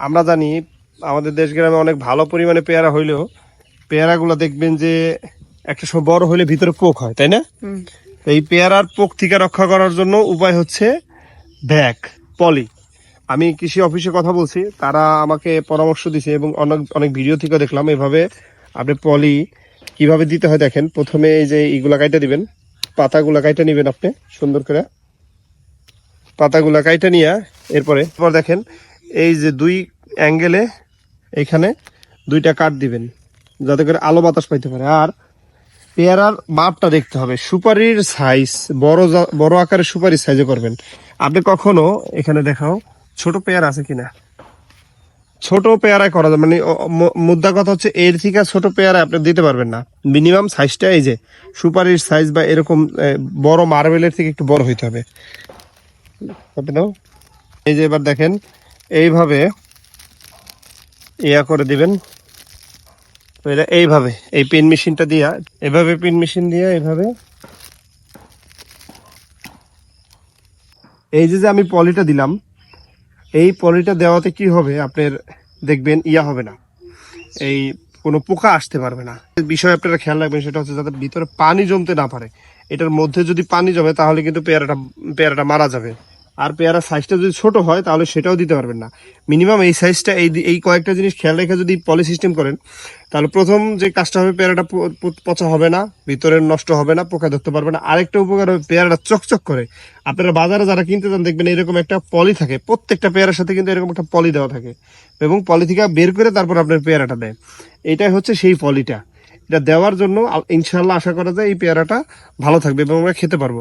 আমরা জানি আমাদের দেশ গ্রামে অনেক ভালো পরিমাণে পেয়ারা হইলেও পেয়ারাগুলো দেখবেন যে একটা সময় বড় হলে ভিতরে পোক হয় তাই না? এই পেয়ারার পোক থেকে রক্ষা করার জন্য উপায় হচ্ছে ব্যাগ পলি। আমি কৃষি অফিসে কথা বলছি তারা আমাকে পরামর্শ দিছে এবং অনেক অনেক ভিডিও থেকে দেখলাম এভাবে আপনি পলি কীভাবে দিতে হয় দেখেন। প্রথমে এই যে এইগুলা কাইটা দিবেন পাতাগুলা কাইটা নেবেন আপনি সুন্দর করে। পাতাগুলা কাইটা নিয়ে এরপরে এরপর দেখেন এই যে দুই অ্যাঙ্গেলে এখানে দুইটা কাট দিবেন, যাতে করে আলো বাতাস পাইতে পারে। আর পেয়ারার মাপটা দেখতে হবে। সুপারির সাইজ বড় বড় আকারের সুপারির সাইজে করবেন। আপনি কখনো এখানে দেখাও, ছোট পেয়ারা আছে কিনা? ছোট পেয়ারায় করা যাবে মানে মুদ্রা কথা হচ্ছে, এর থেকে ছোট পেয়ারা আপনি দিতে পারবেন না। মিনিমাম সাইজটা এই যে, সুপারির সাইজ বা এরকম বড় মার্বেলের থেকে একটু বড় হইতে হবে? এই যে এবার দেখেন এইভাবে ইয়া করে দিবেন। এইভাবে, এই পেন মেশিনটা দিয়া, এভাবে পেন মেশিন দিয়ে এভাবে এই যে যে আমি পলিটা দিলাম, এই পলিটা দেওয়াতে কি হবে আপনার দেখবেন ইয়া হবে না। এই কোনো পোকা আসতে পারবে না। বিষয় আপনারা খেয়াল রাখবেন, সেটা হচ্ছে যাতে ভিতরে পানি জমতে না পারে। এটার মধ্যে যদি পানি জমে, তাহলে কিন্তু পেয়ারাটা পেয়ারাটা মারা যাবে। আর পেয়ারার সাইজটা যদি ছোট হয়, তাহলে সেটাও দিতে পারবেন না। মিনিমাম এই সাইজটা এই এই কয়েকটা জিনিস খেয়াল রেখে যদি পলি সিস্টেম করেন, তাহলে প্রথম যে কাজটা হবে পেয়ারাটা পচা হবে না, ভিতরে নষ্ট হবে না, পোকা ধরতে পারবে না। আরেকটা উপকার হবে পেয়ারাটা চকচক করে। আপনারা বাজারে যারা কিনতে যান, দেখবেন এরকম একটা পলি থাকে। প্রত্যেকটা পেয়ারার সাথে কিন্তু এরকম একটা পলি দেওয়া থাকে। এবং পলি থেকে বের করে তারপর আপনার পেয়ারাটা দেয়। এটাই হচ্ছে সেই পলিটা এটা দেওয়ার জন্য ইনশাল্লাহ আশা করা যায় এই পেয়ারাটা ভালো থাকবে এবং আমরা খেতে পারব।